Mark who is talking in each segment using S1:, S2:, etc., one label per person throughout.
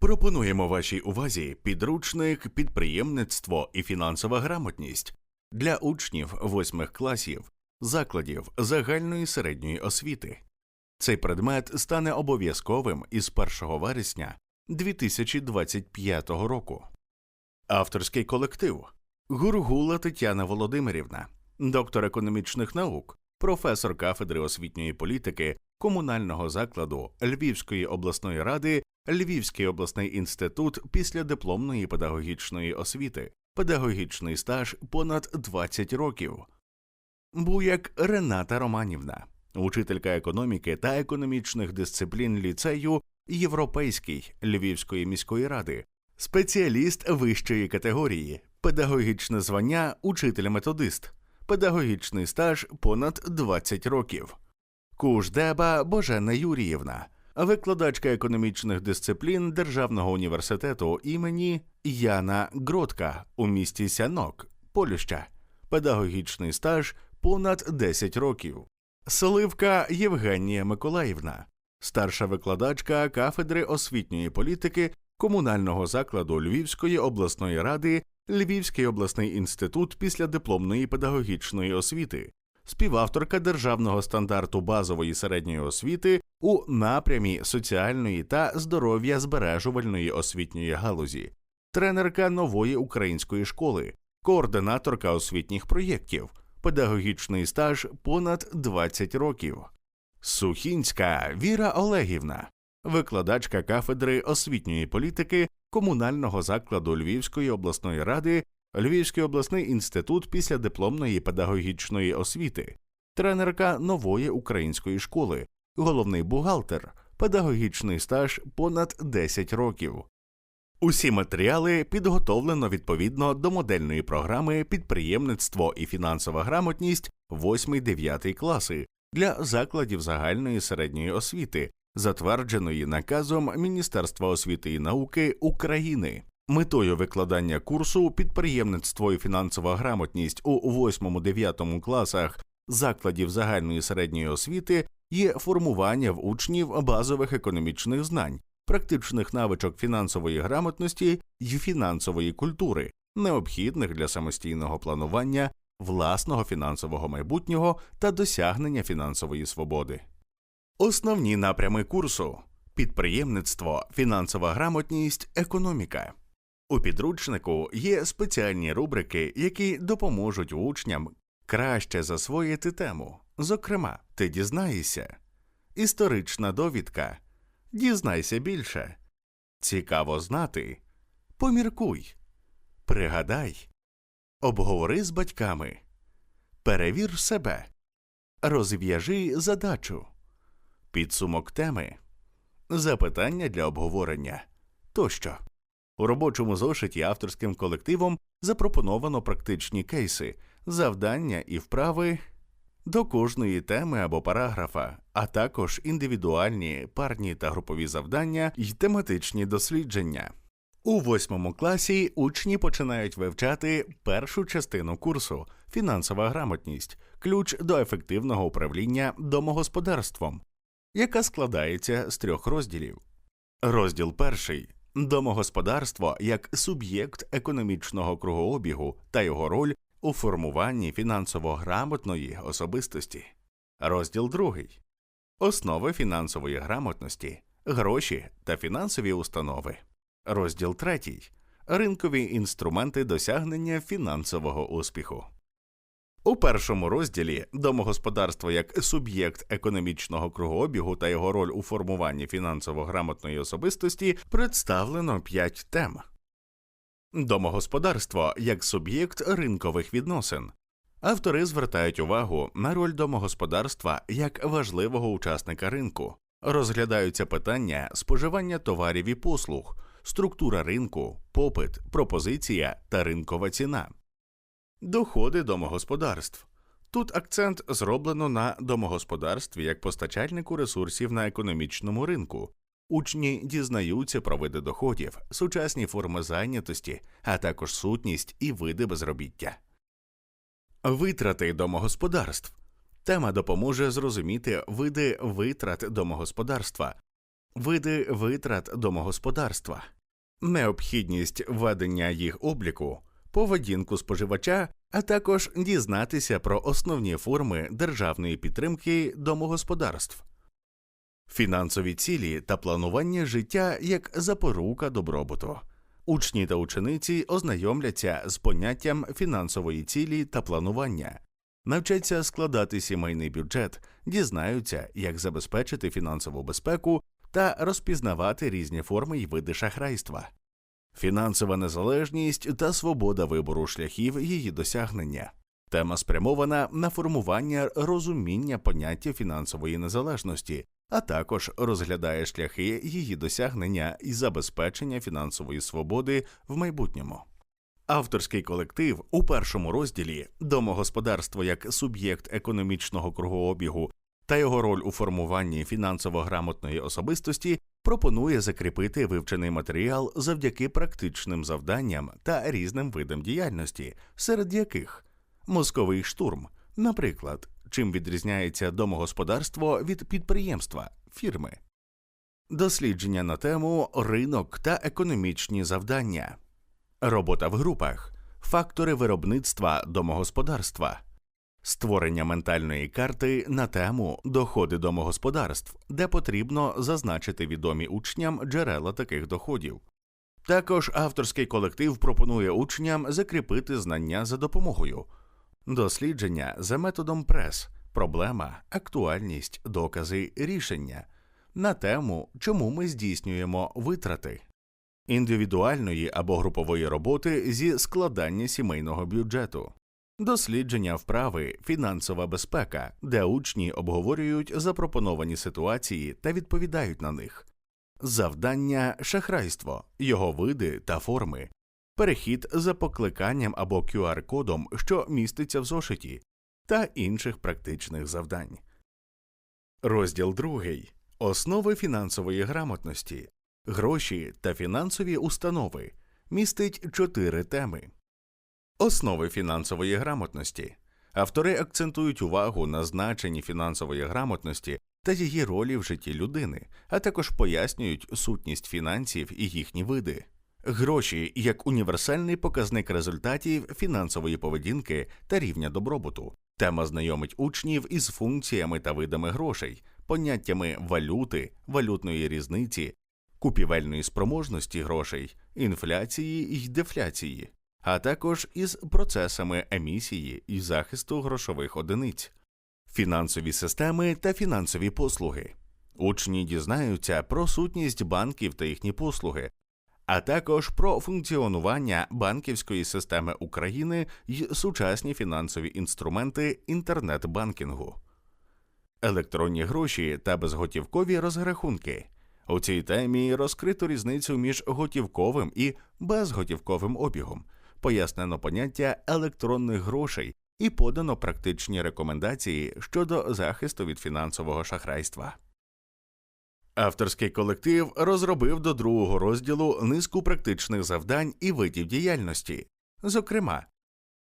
S1: Пропонуємо вашій увазі підручник підприємництво і фінансова грамотність для учнів восьмих класів закладів загальної середньої освіти. Цей предмет стане обов'язковим із 1 вересня 2025 року. Авторський колектив Гургула Тетяна Володимирівна, доктор економічних наук, професор кафедри освітньої політики комунального закладу Львівської обласної ради, Львівський обласний інститут післядипломної педагогічної освіти, педагогічний стаж понад 20 років. Буяк Рената Романівна, учителька економіки та економічних дисциплін ліцею Європейський Львівської міської ради, спеціаліст вищої категорії, педагогічне звання учитель-методист, педагогічний стаж понад 20 років. Куждеба Божена Юріївна, викладачка економічних дисциплін Державного університету імені Яна Гродка у місті Сянок, Полюща, педагогічний стаж понад 10 років. Сливка Євгенія Миколаївна, старша викладачка кафедри освітньої політики комунального закладу Львівської обласної ради, Львівський обласний інститут післядипломної педагогічної освіти, співавторка державного стандарту базової середньої освіти у напрямі соціальної та здоров'я збережувальної освітньої галузі, тренерка нової української школи, координаторка освітніх проєктів, педагогічний стаж понад 20 років. Сухінська Віра Олегівна, викладачка кафедри освітньої політики комунального закладу Львівської обласної ради, Львівський обласний інститут післядипломної педагогічної освіти, тренерка нової української школи, головний бухгалтер, педагогічний стаж понад 10 років. Усі матеріали підготовлено відповідно до модельної програми підприємництво і фінансова грамотність 8-9 класи для закладів загальної середньої освіти, затвердженої наказом Міністерства освіти і науки України. Метою викладання курсу підприємництво і фінансова грамотність у 8-9 класах закладів загальної середньої освіти є формування в учнів базових економічних знань, практичних навичок фінансової грамотності й фінансової культури, необхідних для самостійного планування власного фінансового майбутнього та досягнення фінансової свободи. Основні напрями курсу підприємництво, фінансова грамотність, економіка. У підручнику є спеціальні рубрики, які допоможуть учням краще засвоїти тему. Зокрема, ти дізнаєшся історична довідка. Дізнайся більше. Цікаво знати. Поміркуй. Пригадай. Обговори з батьками. Перевір себе. Розв'яжи задачу. Підсумок теми. Запитання для обговорення тощо. У робочому зошиті авторським колективом запропоновано практичні кейси, завдання і вправи до кожної теми або параграфа, а також індивідуальні, парні та групові завдання й тематичні дослідження. У восьмому класі учні починають вивчати першу частину курсу фінансова грамотність, ключ до ефективного управління домогосподарством, яка складається з трьох розділів. Розділ перший домогосподарство як суб'єкт економічного кругообігу та його роль у формуванні фінансово грамотної особистості. Розділ другий основи фінансової грамотності, гроші та фінансові установи. Розділ третій ринкові інструменти досягнення фінансового успіху. У першому розділі домогосподарство як суб'єкт економічного кругообігу та його роль у формуванні фінансово грамотної особистості представлено п'ять тем. Домогосподарство як суб'єкт ринкових відносин. Автори звертають увагу на роль домогосподарства як важливого учасника ринку. Розглядаються питання споживання товарів і послуг, структура ринку, попит, пропозиція та ринкова ціна. Доходи домогосподарств. Тут акцент зроблено на домогосподарстві як постачальнику ресурсів на економічному ринку. Учні дізнаються про види доходів, сучасні форми зайнятості, а також сутність і види безробіття. Витрати домогосподарств. Тема допоможе зрозуміти види витрат домогосподарства, види витрат домогосподарства, необхідність ведення їх обліку, поведінку споживача, а також дізнатися про основні форми державної підтримки домогосподарств, фінансові цілі та планування життя як запорука добробуту. Учні та учениці ознайомляться з поняттям фінансової цілі та планування, навчаться складати сімейний бюджет, дізнаються, як забезпечити фінансову безпеку та розпізнавати різні форми й види шахрайства, фінансова незалежність та свобода вибору шляхів її досягнення. Тема спрямована на формування розуміння поняття фінансової незалежності, а також розглядає шляхи її досягнення і забезпечення фінансової свободи в майбутньому. Авторський колектив у першому розділі домогосподарство як суб'єкт економічного кругообігу та його роль у формуванні фінансово грамотної особистості пропонує закріпити вивчений матеріал завдяки практичним завданням та різним видам діяльності, серед яких мозковий штурм, наприклад, чим відрізняється домогосподарство від підприємства фірми, дослідження на тему ринок та економічні завдання, робота в групах, фактори виробництва домогосподарства, створення ментальної карти на тему доходи домогосподарств, де потрібно зазначити відомі учням джерела таких доходів. Також авторський колектив пропонує учням закріпити знання за допомогою. Дослідження за методом прес, проблема, актуальність, докази, рішення. На тему, чому ми здійснюємо витрати. Індивідуальної або групової роботи зі складання сімейного бюджету, дослідження вправи фінансова безпека, де учні обговорюють запропоновані ситуації та відповідають на них, завдання шахрайство, його види та форми, перехід за покликанням або QR-кодом, що міститься в зошиті, та інших практичних завдань. Розділ другий. Основи фінансової грамотності, гроші та фінансові установи містить чотири теми. Основи фінансової грамотності. Автори акцентують увагу на значенні фінансової грамотності та її ролі в житті людини, а також пояснюють сутність фінансів і їхні види. Гроші як універсальний показник результатів фінансової поведінки та рівня добробуту. Тема знайомить учнів із функціями та видами грошей, поняттями валюти, валютної різниці, купівельної спроможності грошей, інфляції й дефляції, а також із процесами емісії і захисту грошових одиниць, фінансові системи та фінансові послуги. Учні дізнаються про сутність банків та їхні послуги, а також про функціонування банківської системи України й сучасні фінансові інструменти інтернет-банкінгу, електронні гроші та безготівкові розрахунки. У цій темі розкрито різницю між готівковим і безготівковим обігом, пояснено поняття електронних грошей і подано практичні рекомендації щодо захисту від фінансового шахрайства. Авторський колектив розробив до другого розділу низку практичних завдань і видів діяльності, зокрема,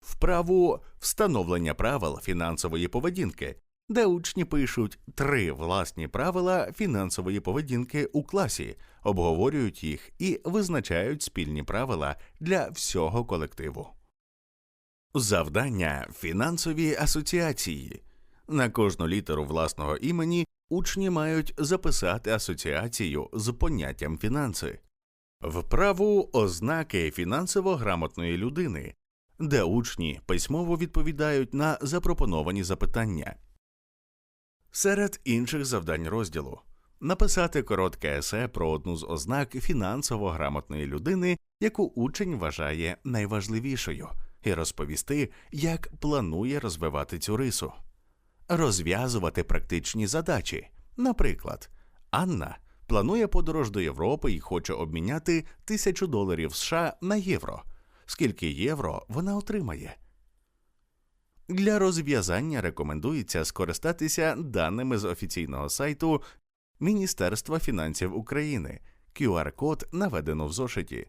S1: вправу встановлення правил фінансової поведінки, де учні пишуть три власні правила фінансової поведінки у класі, обговорюють їх і визначають спільні правила для всього колективу. Завдання фінансові асоціації. На кожну літеру власного імені учні мають записати асоціацію з поняттям фінанси, вправу ознаки фінансово грамотної людини, де учні письмово відповідають на запропоновані запитання. Серед інших завдань розділу написати коротке есе про одну з ознак фінансово грамотної людини, яку учень вважає найважливішою, і розповісти, як планує розвивати цю рису, розв'язувати практичні задачі. Наприклад, Анна планує подорож до Європи і хоче обміняти тисячу доларів США на євро. Скільки євро вона отримає? Для розв'язання рекомендується скористатися даними з офіційного сайту Міністерства фінансів України. QR-код наведено в зошиті.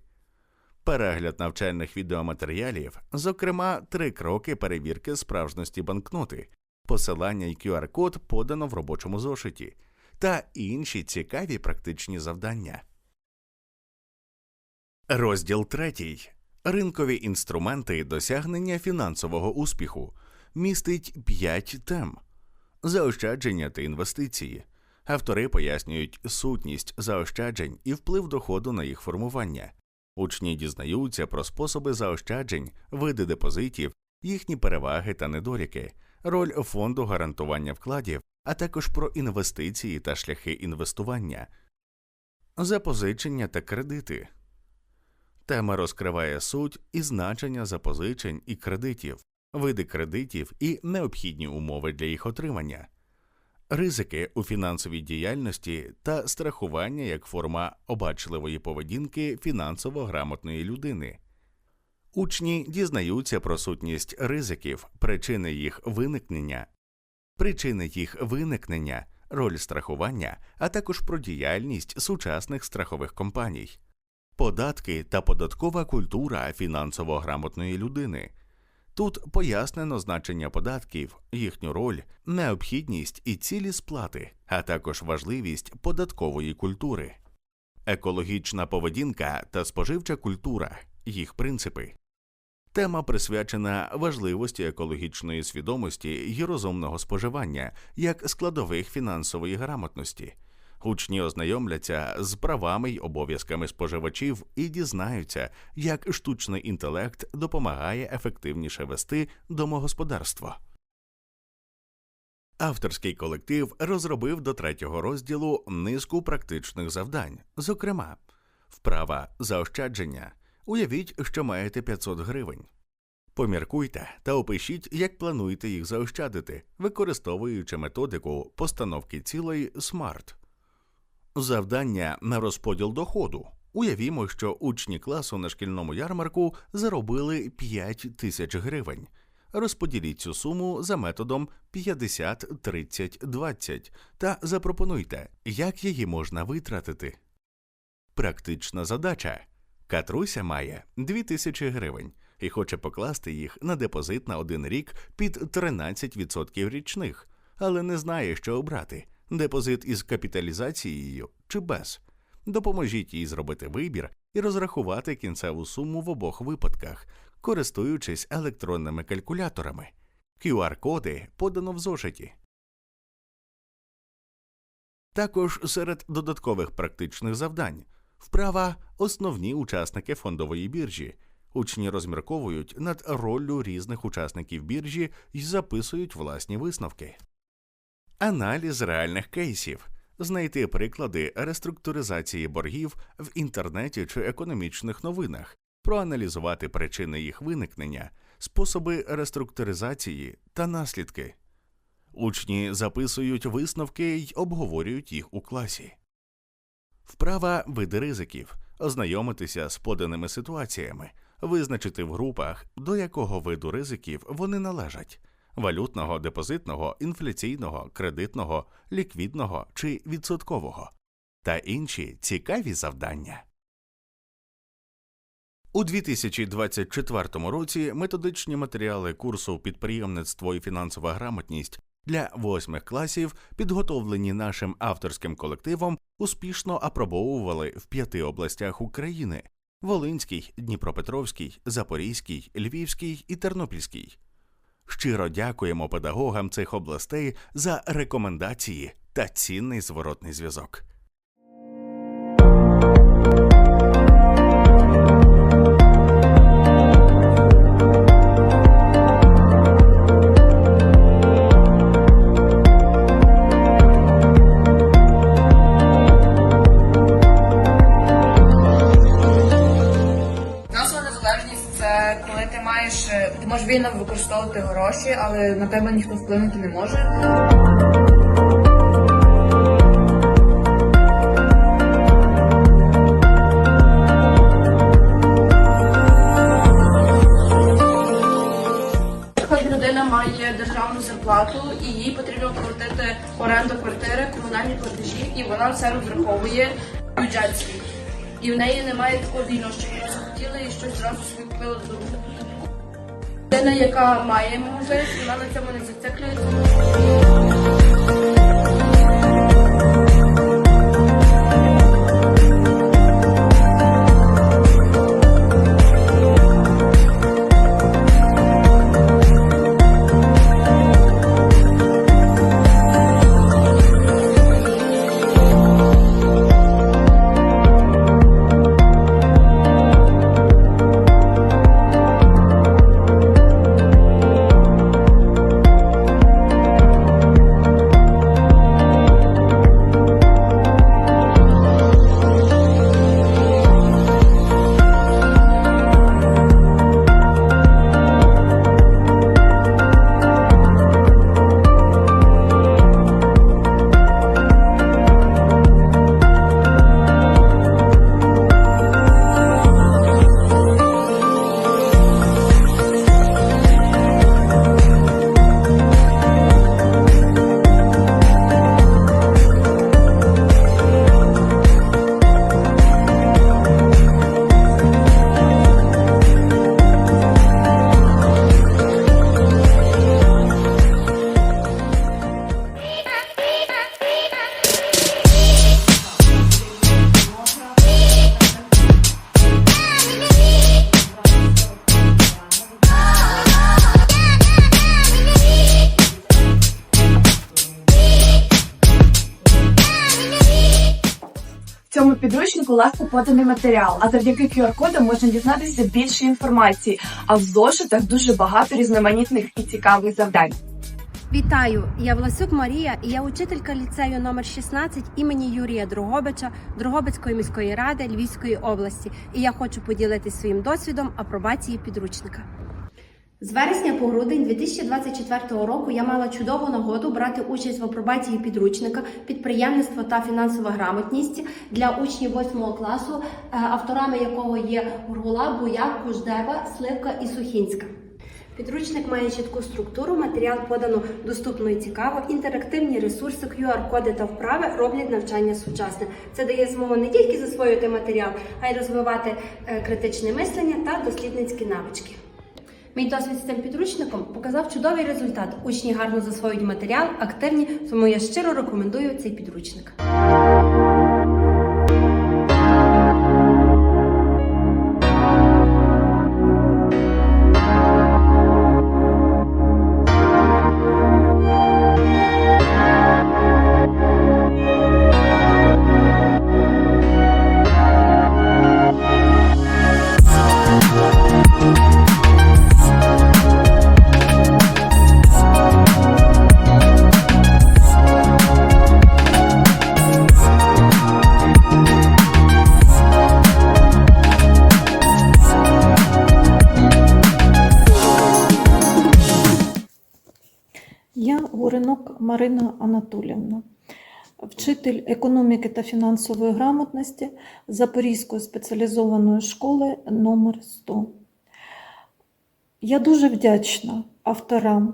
S1: Перегляд навчальних відеоматеріалів, зокрема, три кроки перевірки справжності банкноти, посилання й QR-код подано в робочому зошиті. та інші цікаві практичні завдання. Розділ третій. Ринкові інструменти досягнення фінансового успіху містить 5 тем заощадження та інвестиції. Автори пояснюють сутність заощаджень і вплив доходу на їх формування. Учні дізнаються про способи заощаджень, види депозитів, їхні переваги та недоліки, роль фонду гарантування вкладів, а також про інвестиції та шляхи інвестування, запозичення та кредити. Тема розкриває суть і значення запозичень і кредитів, види кредитів і необхідні умови для їх отримання, ризики у фінансовій діяльності та страхування як форма обачливої поведінки фінансово грамотної людини. Учні дізнаються про сутність ризиків, причини їх виникнення, причини їх виникнення, роль страхування, а також про діяльність сучасних страхових компаній, податки та податкова культура фінансово грамотної людини. Тут пояснено значення податків, їхню роль, необхідність і цілі сплати, а також важливість податкової культури, екологічна поведінка та споживча культура, їх принципи. Тема присвячена важливості екологічної свідомості і розумного споживання як складових фінансової грамотності. Учні ознайомляться з правами й обов'язками споживачів і дізнаються, як штучний інтелект допомагає ефективніше вести домогосподарство. Авторський колектив розробив до третього розділу низку практичних завдань, зокрема, вправа заощадження. Уявіть, що маєте 500 гривень. Поміркуйте та опишіть, як плануєте їх заощадити, використовуючи методику постановки цілей SMART. Завдання на розподіл доходу. Уявімо, що учні класу на шкільному ярмарку заробили 5 тисяч гривень. Розподіліть цю суму за методом 50 30 20 та запропонуйте, як її можна витратити. Практична задача. Катруся має 2 тисячі гривень і хоче покласти їх на депозит на один рік під 13% річних, але не знає, що обрати депозит із капіталізацією чи без. Допоможіть їй зробити вибір і розрахувати кінцеву суму в обох випадках, користуючись електронними калькуляторами. QR-коди подано в зошиті. Також серед додаткових практичних завдань вправа основні учасники фондової біржі. Учні розмірковують над роллю різних учасників біржі і записують власні висновки. Аналіз реальних кейсів. Знайти приклади реструктуризації боргів в інтернеті чи економічних новинах, проаналізувати причини їх виникнення, способи реструктуризації та наслідки. Учні записують висновки й обговорюють їх у класі. Вправа види ризиків, ознайомитися з поданими ситуаціями, визначити в групах, до якого виду ризиків вони належать валютного, депозитного, інфляційного, кредитного, ліквідного чи відсоткового та інші цікаві завдання. У 2024 році методичні матеріали курсу підприємництво і фінансова грамотність для восьмих класів, підготовлені нашим авторським колективом, успішно апробовували в п'яти областях України: Волинській, Дніпропетровській, Запорізькій, Львівській і Тернопільській. Щиро дякуємо педагогам цих областей за рекомендації та цінний зворотний зв'язок.
S2: Вільно використовувати гроші, але на тебе ніхто вплинути не може.
S3: Людина має державну зарплату і їй потрібно платити оренду квартири, комунальні платежі, і вона все розраховує в бюджет свій. І в неї немає такого вільного, що вона захотіла і щось зразу собі купила додому. Людина, яка має можливість, вона на цьому не зациклюється.
S4: Поданий матеріал, а завдяки QR-кодам можна дізнатися більше інформації. А в зошитах дуже багато різноманітних і цікавих завдань.
S5: Вітаю! Я Власюк Марія і я учителька ліцею номер 16 імені Юрія Дрогобича Дрогобицької міської ради Львівської області. І я хочу поділитися своїм досвідом апробації підручника. З вересня по грудень 2024 року я мала чудову нагоду брати участь в апробації підручника підприємництво та фінансова грамотність для учнів 8 класу, е, авторами якого є Гургула, Буяк, Куждеба, Сливка і Сухінська. Підручник має чітку структуру, матеріал подано доступно і цікаво, інтерактивні ресурси, QR-коди та вправи роблять навчання сучасне. Це дає змогу не тільки засвоювати матеріал, а й розвивати е, критичне мислення та дослідницькі навички. Мій досвід з цим підручником показав чудовий результат. Учні гарно засвоюють матеріал, активні, тому я щиро рекомендую цей підручник.
S6: Я Горинок Марина Анатолівна, вчитель економіки та фінансової грамотності Запорізької спеціалізованої школи номер 100. Я дуже вдячна авторам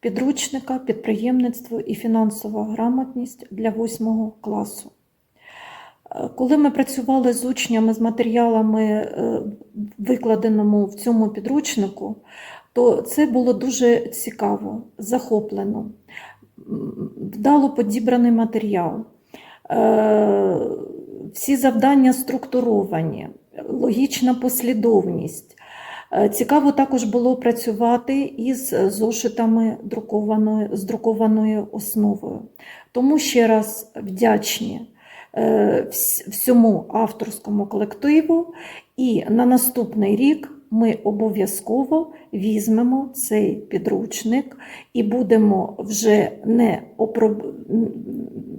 S6: підручника Підприємництво і фінансова грамотність для 8 класу. Коли ми працювали з учнями з матеріалами, е, викладеному в цьому підручнику, то це було дуже цікаво, захоплено, вдало підібраний матеріал. Е, Всі завдання структуровані, логічна послідовність. Е, Цікаво також було працювати із зошитами друкованої, з друкованою основою. Тому ще раз вдячні е, всьому авторському колективу, і на наступний рік ми обов'язково візьмемо цей підручник і будемо вже не опроб...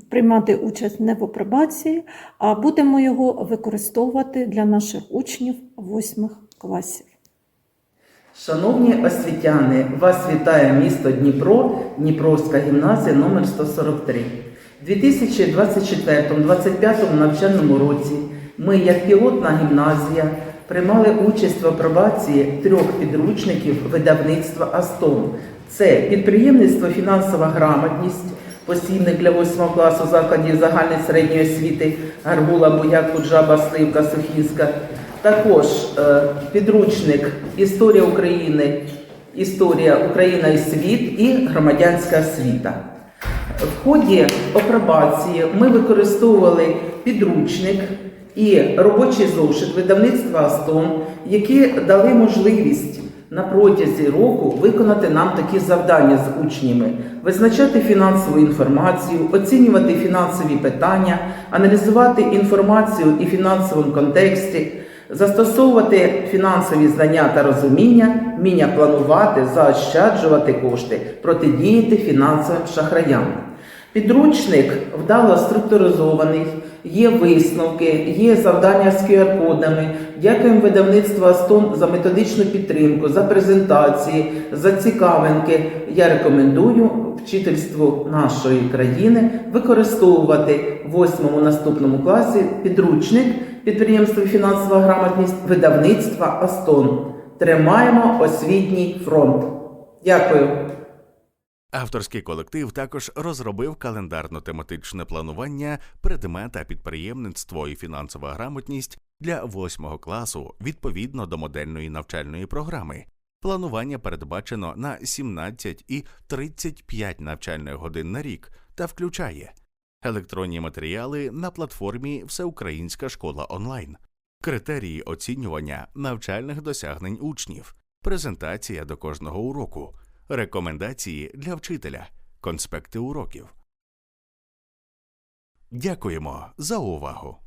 S6: приймати участь не в апробації, а будемо його використовувати для наших учнів восьмих класів.
S7: Шановні освітяни, вас вітає місто Дніпро, Дніпровська гімназія номер 143. У 2024-2025 навчальному році ми, як пілотна гімназія, приймали участь в апробації трьох підручників видавництва Астон. Це підприємництво фінансова грамотність, посібник для 8 класу закладів загальної середньої освіти Гаргула, Буяк, Куджаба, Сливка, Сухінська. Також е, підручник Історія України, Історія Україна і світ і громадянська освіта. В ході апробації ми використовували підручник і робочий зошит видавництва Астон, які дали можливість на протязі року виконати нам такі завдання з учнями: визначати фінансову інформацію, оцінювати фінансові питання, аналізувати інформацію і фінансовому контексті, застосовувати фінансові знання та розуміння, вміння планувати, заощаджувати кошти, протидіяти фінансовим шахраям. Підручник вдало структуризований, є висновки, є завдання з QR-кодами. Дякуємо видавництву Астон за методичну підтримку, за презентації, за цікавинки. Я рекомендую вчительству нашої країни використовувати в восьмому наступному класі підручник підприємство і фінансова грамотність видавництва Астон. Тримаємо освітній фронт. Дякую.
S1: Авторський колектив також розробив календарно-тематичне планування предмета підприємництво і фінансова грамотність для восьмого класу відповідно до модельної навчальної програми. Планування передбачено на 17 і 35 навчальних годин на рік та включає електронні матеріали на платформі Всеукраїнська школа онлайн, критерії оцінювання навчальних досягнень учнів, презентація до кожного уроку, рекомендації для вчителя, конспекти уроків. Дякуємо за увагу!